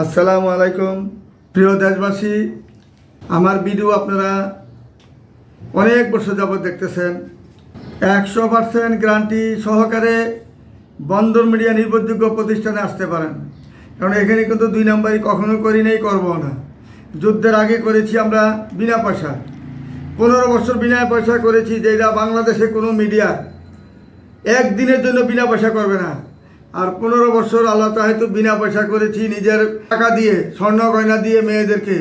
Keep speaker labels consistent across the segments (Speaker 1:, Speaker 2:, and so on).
Speaker 1: আসসালামু আলাইকুম। প্রিয় দেশবাসী, আমার ভিডিও আপনারা অনেক বছর যাবৎ দেখতেছেন। একশো পার্সেন্ট গ্যারান্টি সহকারে বন্দর মিডিয়া নির্ভরযোগ্য প্রতিষ্ঠানে আসতে পারেন। কারণ এখানে কিন্তু দুই নম্বরই কখনো করি নেই, করব না। যুদ্ধের আগে করেছি আমরা বিনা পয়সা পনেরো বছর বিনা পয়সা করেছি, যেটা বাংলাদেশে কোনো মিডিয়া একদিনের জন্য বিনা পয়সা করবে না। আর পনেরো বছর আল্লাহ হয়তো বিনা পয়সা করেছি নিজের টাকা দিয়ে, স্বর্ণ গয়না দিয়ে মেয়েদেরকে,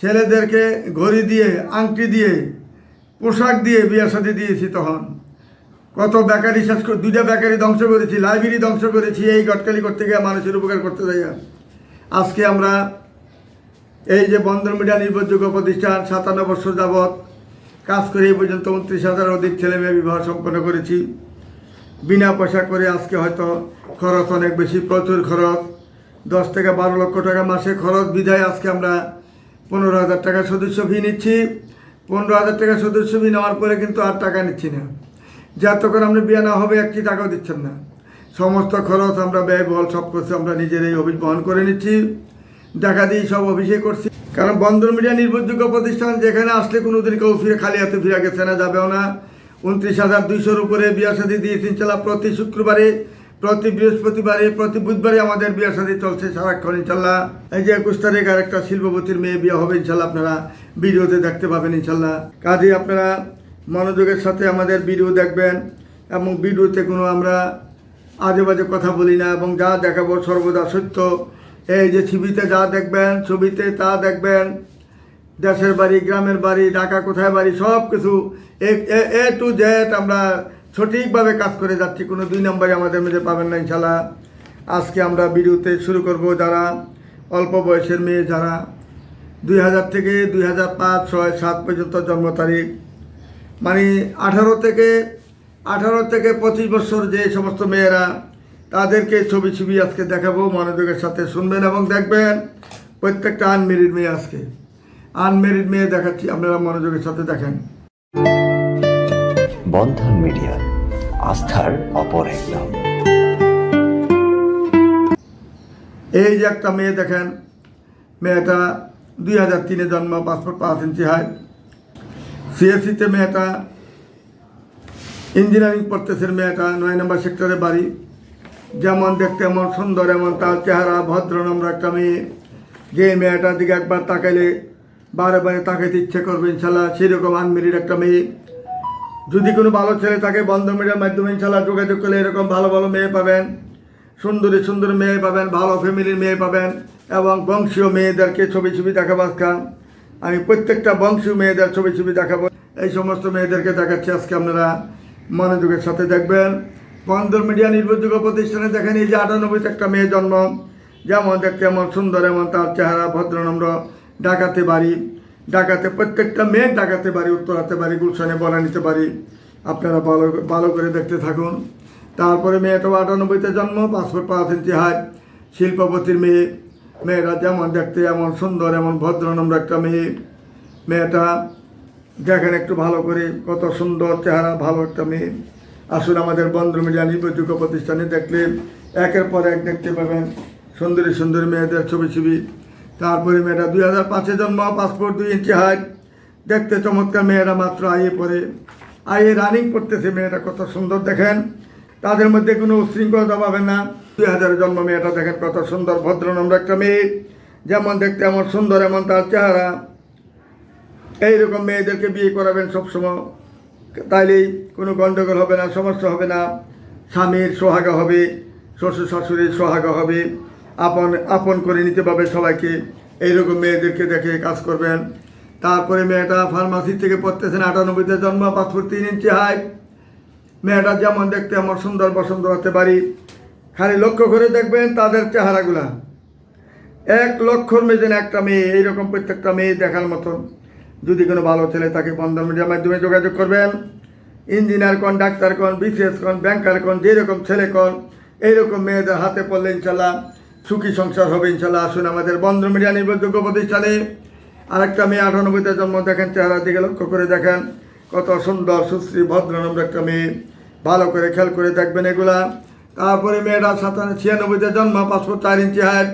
Speaker 1: ছেলেদেরকে ঘড়ি দিয়ে, আংটি দিয়ে, পোশাক দিয়ে বিয়ের সাথে দিয়েছি তখন কত বেকারি শেষ করে, দুইটা বেকারি ধ্বংস করেছি, লাইব্রেরি ধ্বংস করেছি, এই গটকালি করতে গিয়ে মানুষের উপকার করতে যাই আজকে আমরা এই যে বন্দর মিডিয়া নির্ভরযোগ্য প্রতিষ্ঠান, সাতান্ন বছর যাবৎ কাজ করে এই পর্যন্ত উনত্রিশ হাজার অধিক ছেলে মেয়ে বিবাহ সম্পন্ন করেছি। বিনা পয়সা করে আজকে হয়তো খরচ অনেক বেশি, প্রচুর খরচ। দশ থেকে বারো লক্ষ টাকা মাসে খরচ বিধায় আজকে আমরা পনেরো হাজার টাকা সদস্য ফি নিচ্ছি। পনেরো হাজার টাকা সদস্য ফি নেওয়ার পরে কিন্তু আর টাকা নিচ্ছি না। যতক্ষণ আপনি বিয়ে না হবে, একটি টাকাও দিচ্ছেন না। সমস্ত খরচ আমরা ব্যয়বহল, সব কিছু আমরা নিজেরাই অফিস বহন করে নিচ্ছি। টাকা দিয়ে সব অফিসে করছি। কারণ বন্দর মিডিয়া নির্ভরযোগ্য প্রতিষ্ঠান, যেখানে আসলে কোনো দিন কেউ ফিরে, খালি হাতে ফিরে গেছে না, যাবেও না। উনত্রিশ হাজার দুইশোর উপরে বিয়া সাথী দিয়েছি ইনশাল্লাহ প্রতি শুক্রবারে প্রতি বৃহস্পতিবারে, প্রতি বুধবারে আমাদের বিয়া সাথী চলছে সারাক্ষণ, ইনশাল্লাহ। এই যে একুশ তারিখ আর একটা শিল্পপতির মেয়ে বিয়ে হবে, ইনশাল্লাহ আপনারা ভিডিওতে দেখতে পাবেন, ইনশাল্লাহ। কাজে আপনারা মনোযোগের সাথে আমাদের ভিডিও দেখবেন এবং ভিডিওতে কোনো আমরা আজে বাজে কথা বলি না এবং যা দেখাবো সর্বদা সত্য। এই যে ছবিতে যা দেখবেন, ছবিতে তা দেখবেন, দেশের বাড়ি, গ্রামের বাড়ি, ঢাকা কোথায় বাড়ি সব কিছু এ টু জেড আমরা সঠিকভাবে কাজ করে যাচ্ছি, কোনো দুই নম্বরে আমাদের মধ্যে পাবেন না ইনশাল্লাহ। আজকে আমরা ভিডিওতে শুরু করব যারা অল্প বয়সের মেয়ে, যারা দুই হাজার থেকে দুই হাজার পাঁচ, ছয়, সাত পর্যন্ত জন্ম তারিখ। মানে আঠারো থেকে আঠারো থেকে পঁচিশ বছর যে সমস্ত মেয়েরা, তাদেরকে ছবি ছবি আজকে দেখাবো, মনোযোগের সাথে শুনবেন এবং দেখবেন প্রত্যেকটা আনমেরিড মেয়ে আজকে। আনমেরিড মেয়ে দেখাচ্ছি, আপনারা মনোযোগের সাথে দেখেন।
Speaker 2: বন্ধন মিডিয়া আস্থার অপর এক নাম।
Speaker 1: এই যে একটা মেয়ে দেখেন, মেয়েটা দুই হাজার তিনে জন্ম পাসপোর্ট পাঁচ ইঞ্চি হাইট সিএসসিতে মেয়েটা ইঞ্জিনিয়ারিং পড়তেছে মেয়েটা, নয় নম্বর সেক্টরে বাড়ি। যেমন দেখতে এমন সুন্দর, এমন তার চেহারা, ভদ্র, নম্র একটা মেয়ে। যে মেয়েটার দিকে একবার তাকাইলে বারে বারে তাকাইতে ইচ্ছে করবে, ইনশাল্লাহ সেরকম আনমেরির একটা মেয়ে। যদি কোনো ভালো ছেলে থাকে, বন্ধ মিডিয়ার মাধ্যমে ইনশাল্লাহ যোগাযোগ করলে এরকম ভালো ভালো মেয়ে পাবেন, সুন্দরী সুন্দর মেয়ে পাবেন, ভালো ফ্যামিলির মেয়ে পাবেন এবং বংশীয় মেয়েদেরকে ছবি ছবি দেখাবো আজকে। আমি প্রত্যেকটা বংশীয় মেয়েদের ছবি ছবি দেখাবো। এই সমস্ত মেয়েদেরকে দেখাচ্ছি আজকে আপনারা মনোযোগের সাথে দেখবেন। বন্দর মিডিয়া নির্ভরযোগ্য প্রতিষ্ঠানে দেখেন এই যে আটানব্বইতে একটা মেয়ে জন্ম। যেমন দেখতে এমন সুন্দর, এমন তার চেহারা ভদ্রনম্র ডাকাতে বাড়ি। ডাকাতে, প্রত্যেকটা মেয়ে ডাকাতে বাড়ি উত্তরাতে বাড়ি গুলশানে বলা নিতে পারি। আপনারা ভালো ভালো করে দেখতে থাকুন। তারপরে মেয়েটাও আটানব্বইতে জন্ম পাসপোর্ট পাঁচ ইঞ্চি শিল্পপতির মেয়ে। মেয়েরা যেমন দেখতে এমন সুন্দর, এমন ভদ্রনম্র একটা মেয়ে। মেয়েটা দেখেন একটু ভালো করে, কত সুন্দর চেহারা, ভালো একটা মেয়ে। আসুন আমাদের বন্ধু মিডিয়া নির্ভরযোগ্য প্রতিষ্ঠানে দেখলে একের পর এক দেখতে পাবেন সুন্দরী সুন্দরী মেয়েদের ছবি ছবি তারপরে মেয়েটা দুই হাজার পাঁচে জন্ম পাসপোর্ট দুই ইঞ্চি হাইট দেখতে চমৎকার, মেয়েরা মাত্র আইয়ে পড়ে। আইয়ে রানিং করতেছে মেয়েটা, কত সুন্দর, দেখেন। তাদের মধ্যে কোনো উশৃঙ্খলতা পাবেন না। দুই হাজারের জন্ম, মেয়েটা দেখেন, কত সুন্দর, ভদ্রনম্র একটা মেয়ে। যেমন দেখতে এমন সুন্দর, এমন তার চেহারা। এইরকম মেয়েদেরকে বিয়ে করাবেন সবসময়। তাইলেই কোনো গণ্ডগোল হবে না, সমস্যা হবে না। স্বামীর সোহাগা হবে, শ্বশুর শাশুড়ির সোহাগা হবে। আপন আপন করে নিতে পারবে সবাইকে। এইরকম মেয়েদেরকে দেখে কাজ করবেন। তারপরে মেয়েটা ফার্মাসি থেকে পড়তেছেন আটানব্বইতে জন্ম পাসপোর্ট তিন ইঞ্চি হাইট মেয়েটা যেমন দেখতে আমার সুন্দর পছন্দ হতে পারি খালি লক্ষ্য করে দেখবেন তাদের চেহারাগুলা। এক লক্ষর মেজেন একটা মেয়ে, এইরকম প্রত্যেকটা মেয়ে দেখার মতন। যদি কোনো ভালো ছেলে তাকে বন্ধন মিডিয়ার মাধ্যমে যোগাযোগ করবেন। ইঞ্জিনিয়ার কন, ডাক্তার কোন বিসিএস কন ব্যাংকার কোন, যেরকম ছেলে কোন, এইরকম মেয়েদের হাতে পড়লে ইনশাল্লাহ সুখী সংসার হবে ইনশাল্লাহ আসুন আমাদের বন্ধন মিডিয়া নির্ভরযোগ্য প্রতিষ্ঠানে। আরেকটা মেয়ে আটানব্বইতে জন্ম, দেখেন চেহারা, দিকে লক্ষ্য করে দেখেন। কত সুন্দর, সুশ্রী ভদ্রনম্র একটা মেয়ে। ভালো করে খেয়াল করে দেখবেন এগুলা। তারপরে মেয়েটা সাতান্ন ছিয়ানব্বইতে জন্ম পাসপোর্ট চার ইঞ্চি হাইট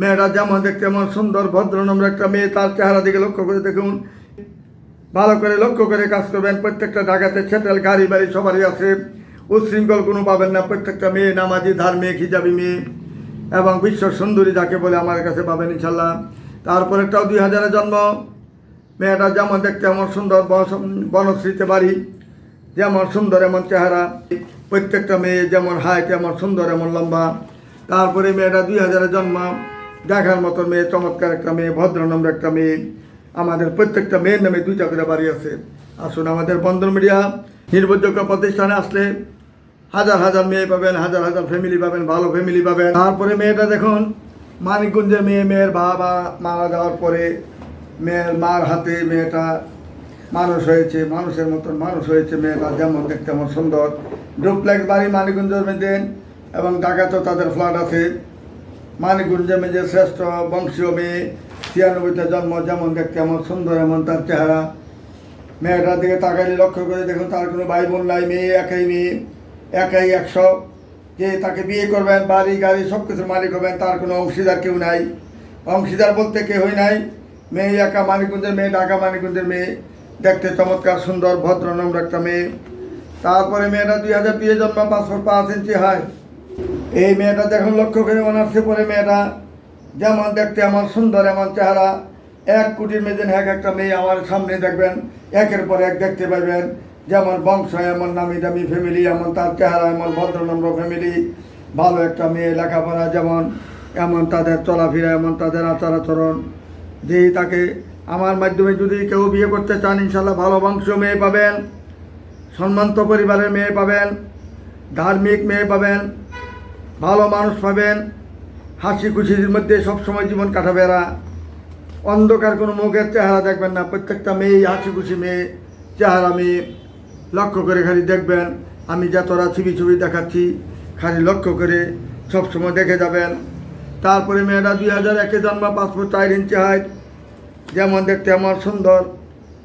Speaker 1: মেয়েটা যেমন দেখতে এমন সুন্দর, ভদ্র, নম্র একটা মেয়ে। তার চেহারা দিকে লক্ষ্য করে দেখুন। ভালো করে লক্ষ্য করে কাজ করবেন। প্রত্যেকটা ঢাকাতে ছেটেল গাড়ি বাড়ি সবারই আছে। উচ্ছৃঙ্খল কোনো পাবেন না। প্রত্যেকটা মেয়ে নামাজি, ধার্মিক, হিজাবি মেয়ে। এবং বিশ্ব সুন্দরী যাকে বলে আমার কাছে পাবেন ইনশাল্লাহ তারপরেরটাও দুই হাজারে জন্ম। মেয়েটা যেমন দেখতে এমন সুন্দর বন- বনশ্রীতে বাড়ি, যেমন সুন্দর এমন চেহারা। প্রত্যেকটা মেয়ে যেমন হাইট, এমন সুন্দর, এমন লম্বা। তারপরে মেয়েটা দুই হাজারে জন্ম। দেখার মতো মেয়ে, চমৎকার একটা মেয়ে, ভদ্র নম্র একটা মেয়ে। আমাদের প্রত্যেকটা মেয়ের নামে দুইটা করে বাড়ি আছে। আসুন আমাদের বন্ধন মিডিয়া নির্ভরযোগ্য প্রতিষ্ঠানে আসলে হাজার হাজার মেয়ে পাবেন, হাজার হাজার ফ্যামিলি পাবেন, ভালো ফ্যামিলি পাবেন। তারপরে মেয়েটা দেখুন মানিকগঞ্জে মেয়ে, মেয়ের বাবা মারা যাওয়ার পরে মেয়ের মার হাতে মেয়েটা মানুষ হয়েছে, মানুষের মতন মানুষ হয়েছে মেয়েটা, যেমন দেখতে আমার সুন্দর। ডুপ্লেক্স বাড়ি মানিকগঞ্জের মধ্যে এবং ঢাকাতেও তাদের ফ্ল্যাট আছে। মানিকগঞ্জের মেয়ে শ্রেষ্ঠ বংশীয় মেয়ে, ছিয়ানব্বইতে জন্ম, যেমন দেখতে আমার সুন্দর, এমন তার চেহারা। মেয়েটার দিকে তাকাইলে লক্ষ্য করে দেখুন, তার কোনো ভাই বোন নাই, মেয়ে একাই মেয়ে। একাই একশো। যে তাকে বিয়ে করবেন, বাড়ি, গাড়ি সব কিছুর মালিক হবেন, তার কোনো অংশীদার কেউ নাই। অংশীদার বলতে কেউই নাই। মেয়ে একা, মানিকগঞ্জের মেয়ে, ঢাকা মানিকগঞ্জের মেয়ে। দেখতে চমৎকার, সুন্দর, ভদ্র নম্র একটা মেয়ে। তারপরে মেয়েটা দুই হাজার দুইয়ে জন্ম পাসপোর্ট পাঁচ ইঞ্চি হয় এই মেয়েটা দেখুন লক্ষ্য করে অনার্সে পরে মেয়েটা। যেমন দেখতে আমার সুন্দর, এমন চেহারা। এক কোটির মেয়েদের এক একটা মেয়ে আমার সামনে দেখবেন, একের পর এক দেখতে পাবেন। যেমন বংশ, এমন নামি দামি ফ্যামিলি এমন তার চেহারা, এমন ভদ্রনম্র ফ্যামিলি ভালো একটা মেয়ে লেখাপড়া যেমন, এমন তাদের চলাফেরা, এমন তাদের আচার আচরণ। যে তাকে আমার মাধ্যমে যদি কেউ বিয়ে করতে চান, ইনশাল্লাহ ভালো বংশ মেয়ে পাবেন, সম্মান্ত পরিবারের মেয়ে পাবেন, ধার্মিক মেয়ে পাবেন, ভালো মানুষ পাবেন। হাসি খুশির মধ্যে সবসময় জীবন কাটাবে এরা। অন্ধকার কোনো মুখের চেহারা দেখবেন না, প্রত্যেকটা মেয়ে হাসি খুশি মেয়ে, চেহারা মেয়ে। লক্ষ্য করে খালি দেখবেন, আমি যতটা ছবি ছবি দেখাচ্ছি, খালি লক্ষ্য করে সবসময় দেখে যাবেন। তারপরে মেয়েরা দুই হাজার একে জন্ম, পাসপোর্ট চার ইঞ্চি হাইট যেমন দেখতে এমন সুন্দর,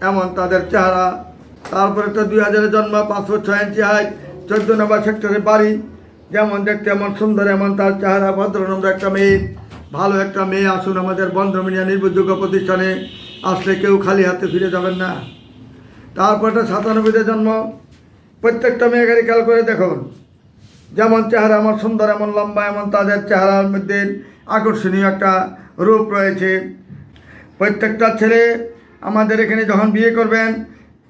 Speaker 1: এমন তাদের চেহারা। তারপরে তো দুই হাজারের জন্ম, পাসপোর্ট ছয় ইঞ্চি হাইট চোদ্দ নম্বর সেক্টরে বাড়ি, যেমন দেখতে এমন সুন্দর, এমন তার চেহারা, ভদ্রনম্র একটা মেয়ে, ভালো একটা মেয়ে। আসুন আমাদের বন্ধ মিডিয়া নির্ভরযোগ্য প্রতিষ্ঠানে, আসলে কেউ খালি হাতে ফিরে যাবেন না। তারপরে সাতানব্বইতে জন্ম। প্রত্যেকটা মেয়ে গাড়ি খেয়াল করে দেখুন। যেমন চেহারা আমার সুন্দর, এমন লম্বা, এমন তাদের চেহারার মধ্যে আকর্ষণীয় একটা রূপ রয়েছে। প্রত্যেকটা ছেলে আমাদের এখানে যখন বিয়ে করবেন,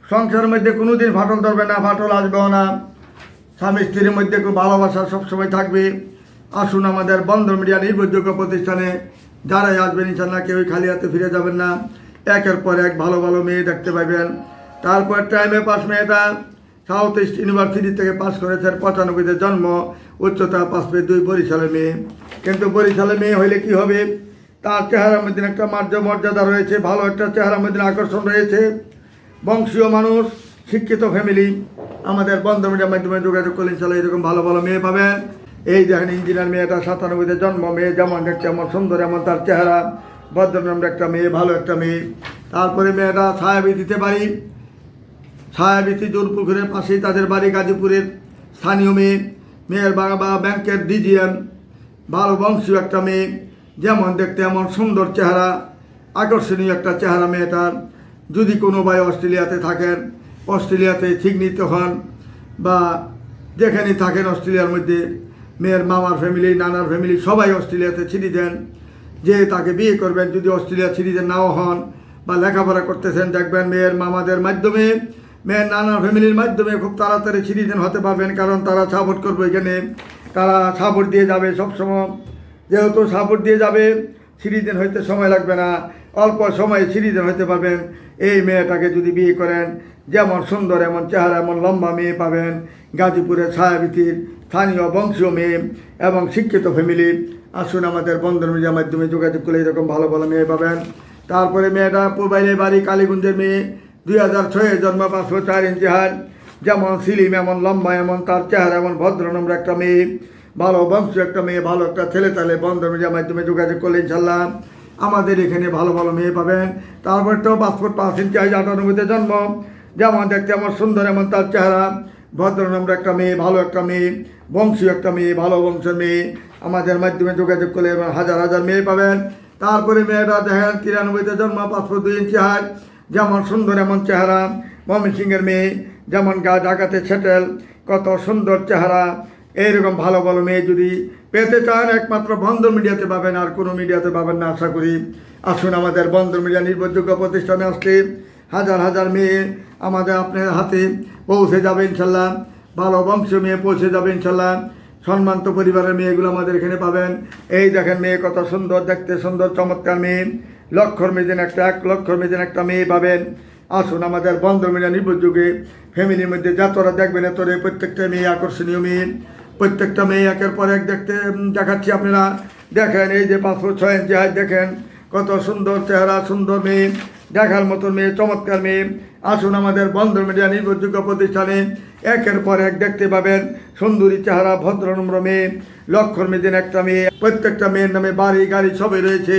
Speaker 1: সংসারের মধ্যে কোনো দিন ফাটল ধরবে না, ফাটল আসবেও না। স্বামী স্ত্রীর মধ্যে খুব ভালোবাসা সবসময় থাকবে। আসুন আমাদের বন্ধ মিডিয়া নির্ভরযোগ্য প্রতিষ্ঠানে যারাই আসবেন ইনশাল্লাহ কেউই খালি হাতে ফিরে যাবেন না। একের পর এক ভালো ভালো মেয়ে দেখতে পাবেন। তারপর টাইমে পাস মেয়েটা সাউথ ইস্ট ইউনিভার্সিটি থেকে পাস করেছেন পঁচানব্বইতে জন্ম, উচ্চতা পাস দুই বরিশালের মেয়ে। কিন্তু বরিশালের মেয়ে হইলে কি হবে? তার চেহারার মধ্যে একটা মার্য মর্যাদা রয়েছে, ভালো একটা চেহারার মধ্যে আকর্ষণ রয়েছে। বংশীয় মানুষ, শিক্ষিত ফ্যামিলি আমাদের বন্ধ মিডিয়ার মাধ্যমে যোগাযোগ করলে ইনশাল্লাহ এরকম ভালো ভালো মেয়ে পাবেন এই দেখেন ইঞ্জিনিয়ার মেয়েটা সাতানব্বইতে জন্ম, মেয়ে যেমন দেখতে এমন সুন্দর, এমন তার চেহারা। ভদ্রনাম একটা মেয়ে, ভালো একটা মেয়ে। তারপরে মেয়েটা ছায়াবি দিতে পারি। ছায়াবীতি জোরপুকুরের পাশেই তাদের বাড়ি গাজীপুরের স্থানীয় মেয়ে, মেয়ের বাবা ব্যাংকের ডিজিএম ভালো বংশীয় একটা মেয়ে, যেমন দেখতে এমন সুন্দর চেহারা, আকর্ষণীয় একটা চেহারা মেয়েটার। যদি কোনো ভাই অস্ট্রেলিয়াতে থাকেন, অস্ট্রেলিয়াতে চিহ্নিত হন বা যেখানেই থাকেন অস্ট্রেলিয়ার মধ্যে, মেয়ের মামার ফ্যামিলি নানার ফ্যামিলি সবাই অস্ট্রেলিয়াতে ছিটি দেন। যে তাকে বিয়ে করবেন, যদি অস্ট্রেলিয়া ছিটিতে নাও হন বা লেখাপড়া করতেছেন, দেখবেন মেয়ের মামাদের মাধ্যমে মেয়ের নানা ফ্যামিলির মাধ্যমে খুব তাড়াতাড়ি সিটিজেন হতে পারবেন, কারণ তারা সাপোর্ট করবে এখানে। তারা সাপোর্ট দিয়ে যাবে সবসময়। যেহেতু সাপোর্ট দিয়ে যাবে সিটিজেন হইতে সময় লাগবে না। অল্প সময়ে সিটিজেন হতে পারবেন। এই মেয়েটাকে যদি বিয়ে করেন, যেমন সুন্দর, এমন চেহারা, এমন লম্বা মেয়ে পাবেন। গাজীপুরের ছায়াবিতির স্থানীয় বংশীয় মেয়ে এবং শিক্ষিত ফ্যামিলি। আসুন আমাদের বন্ধন মিডিয়ার মাধ্যমে যোগাযোগ করলে এরকম ভালো ভালো মেয়ে পাবেন। তারপরে মেয়েটা পুবাইলে বাড়ি, কালীগঞ্জের মেয়ে। দুই হাজার ছয়ে জন্ম পাঁচশো চার ইঞ্চি হার যেমন সিলিম এমন, লম্বা এমন, তার চেহারা এমন, ভদ্র নম্র একটা মেয়ে, ভালো বংশ একটা মেয়ে, ভালো একটা ছেলে তাহলে বন্ধ মিডিয়ার মাধ্যমে যোগাযোগ করলে ইনশাল্লাহ আমাদের এখানে ভালো ভালো মেয়ে পাবেন। তারপর তো পাসপোর্ট পাঁচ ইঞ্চি হাইজ আটানব্বইতে জন্ম। যেমন দেখতে আমার সুন্দর এমন, তার চেহারা, ভদ্র নম্র একটা মেয়ে, ভালো একটা মেয়ে বংশীয় একটা মেয়ে, ভালো বংশের মেয়ে। আমাদের মাধ্যমে যোগাযোগ করলে হাজার হাজার মেয়ে পাবেন। তারপরে মেয়েরা দেখেন, তিরানব্বইতে জন্ম পাঁচ ফুট দুই ইঞ্চি হাত যেমন সুন্দর এমন চেহারা ময়মনসিংহের মেয়ে, যেমন গা ঢাকাতে ছেটেল, কত সুন্দর চেহারা। এইরকম ভালো ভালো মেয়ে যদি পেতে চান, একমাত্র বন্দর মিডিয়াতে পাবেন, আর কোনো মিডিয়াতে পাবেন না, আশা করি। আসুন আমাদের বন্দর মিডিয়া নির্ভরযোগ্য প্রতিষ্ঠানে আসলে হাজার হাজার মেয়ে আমাদের আপনার হাতে পৌঁছে যাবে ইনশাল্লাহ। ভালো বংশ মেয়ে পৌঁছে যাবে ইনশাল্লাহ। সম্মান্ত পরিবারের মেয়েগুলো আমাদের এখানে পাবেন। এই দেখেন মেয়ে কত সুন্দর, দেখতে সুন্দর, চমৎকার মেয়ে। লক্ষর মেদিন একটা, এক লক্ষর মেদিন একটা মেয়ে পাবেন। আসুন আমাদের বন্দর মিডিয়া নির্ভরযোগে ফ্যামিলির মধ্যে যতটা দেখবেন এতরে প্রত্যেকটা মেয়ে আকর্ষণীয় মেয়ে। প্রত্যেকটা মেয়ে একের পর এক দেখতে দেখাচ্ছি আপনারা। দেখেন, এই যে পাঁচ ছয় ইঞ্চি হাইট, দেখেন, কত সুন্দর চেহারা, সুন্দর মেয়ে। দেখার মতো মেয়ে, চমৎকার মেয়ে। আসুন আমাদের বন্দর মিডিয়া নির্ভরযোগ্য প্রতিষ্ঠানে একের পর এক দেখতে পাবেন সুন্দরী চেহারা, ভদ্রনম্র মেয়ে, লক্ষর মেদিন একটা মেয়ে। প্রত্যেকটা মেয়ের নামে বাড়ি, গাড়ি, সবই রয়েছে।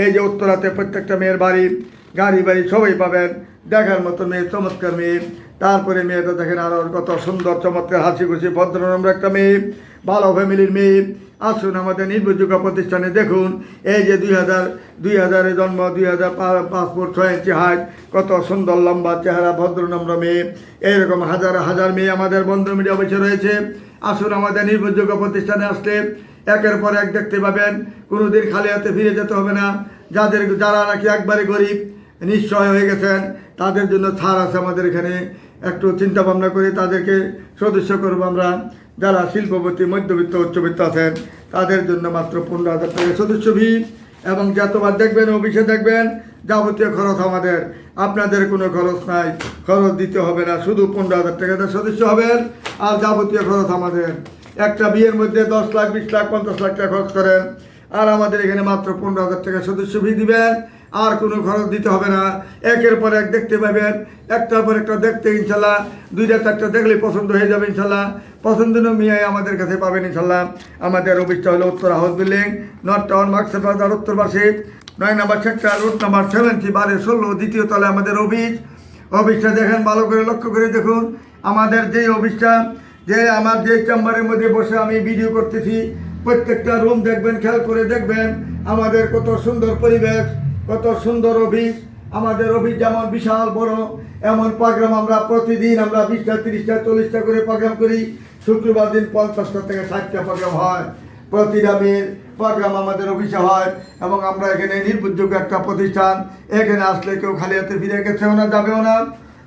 Speaker 1: এই যে উত্তরাতে প্রত্যেকটা মেয়ের বাড়ি, গাড়ি, বাড়ি সবাই পাবেন। দেখার মতো মেয়ে, চমৎকার মেয়ে। তারপরে মেয়েটা দেখেন আরও কত সুন্দর, চমৎকার হাসি খুশি ভদ্রনম্র একটা মেয়ে, ভালো ফ্যামিলির মেয়ে। আসুন আমাদের নির্ভরযোগ্য প্রতিষ্ঠানে দেখুন। এই যে দুই হাজার, দুই হাজারে জন্ম, দুই হাজার পাসপোর্ট ছয় ইঞ্চি হাইট কত সুন্দর লম্বা চেহারা, ভদ্রনম্র মেয়ে। এইরকম হাজার হাজার মেয়ে আমাদের বন্ধু মিডিয়া অফিসে রয়েছে। আসুন আমাদের নির্ভরযোগ্য প্রতিষ্ঠানে আসলে একের পর এক দেখতে পাবেন, কোনোদিন খালি হাতে ফিরে যেতে হবে না। যাদের, যারা নাকি একবারে গরিব নিশ্চয় হয়ে গেছেন, তাদের জন্য ছাড় আছে আমাদের এখানে। একটু চিন্তা ভাবনা করে তাদেরকে সদস্য করব আমরা। যারা শিল্পপতি, মধ্যবিত্ত, উচ্চবিত্ত আছেন, তাদের জন্য মাত্র পনেরো হাজার টাকা সদস্য ফি এবং যতবার দেখবেন, অফিসে দেখবেন, যাবতীয় খরচ আমাদের। আপনাদের কোনো খরচ নাই, খরচ দিতে হবে না। শুধু পনেরো হাজার টাকাতে সদস্য হবেন, আর যাবতীয় খরচ আমাদের। একটা বিয়ের মধ্যে দশ লাখ, বিশ লাখ, পঞ্চাশ লাখ টাকা খরচ করেন আর আমাদের এখানে মাত্র পনেরো হাজার টাকা সদস্য ফি দিবেন। আর কোনো খরচ দিতে হবে না। একের পর এক দেখতে পাবেন। একটার পর একটা দেখতে ইনশাল্লাহ। দুইটা, চারটা দেখলে পছন্দ হয়ে যাবে ইনশাল্লাহ। পছন্দনীয় মেয়ে আমাদের কাছে পাবেন ইনশাল্লাহ। আমাদের অফিসটা হলো উত্তর house building, north town market বাজার, উত্তর পাশে। নয় number sector, road number seventy বারে ষোলো, দ্বিতীয় তলে আমাদের অফিস। অফিসটা দেখেন ভালো করে লক্ষ্য করে দেখুন। আমাদের যে অফিসটা যে আমার যে চেম্বারের মধ্যে বসে আমি ভিডিও করতেছি, প্রত্যেকটা রুম দেখবেন, খেয়াল করে দেখবেন, আমাদের কত সুন্দর পরিবেশ, কত সুন্দর অফিস আমাদের অফিস যেমন বিশাল বড়, এমন প্রোগ্রাম আমরা প্রতিদিন আমরা বিশটা, তিরিশটা, চল্লিশটা করে প্রোগ্রাম করি, শুক্রবার দিন পঞ্চাশটা থেকে ষাটটা প্রোগ্রাম হয়। প্রতিটা মেয়ের প্রোগ্রাম আমাদের অফিসে হয় এবং আমরা এখানে নির্ভরযোগ্য একটা প্রতিষ্ঠান, এখানে আসলে কেউ খালি হাতে ফিরে গেছেও না, যাবেও না।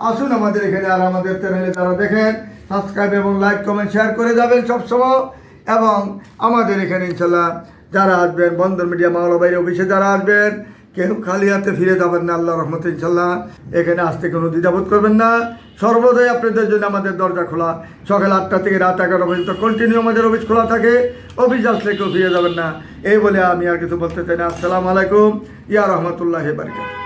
Speaker 1: আসুন আমাদের এখানে আর আমাদের চ্যানেলে যারা দেখেন। সাবস্ক্রাইব এবং লাইক, কমেন্ট, শেয়ার করে যাবেন সবসময়। এবং আমাদের এখানে ইনশাল্লাহ যারা আসবেন, বন্দর মিডিয়া মাওলা বাইরে অফিসে যারা আসবেন, কেউ খালি হাতে ফিরে যাবেন না আল্লাহ রহমত ইনশাল্লাহ। এখানে আসতে কোনো দ্বিধাবোধ করবেন না। সর্বদাই আপনাদের জন্য আমাদের দরজা খোলা। সকাল আটটা থেকে রাত এগারোটা পর্যন্ত কন্টিনিউ আমাদের অফিস খোলা থাকে। অফিস আসলে কেউ ফিরে যাবেন না। এই বলে আমি আর কিছু বলতে চাই না। আসসালামু আলাইকুম। ইয়া রহমতুল্লাহ বারকাত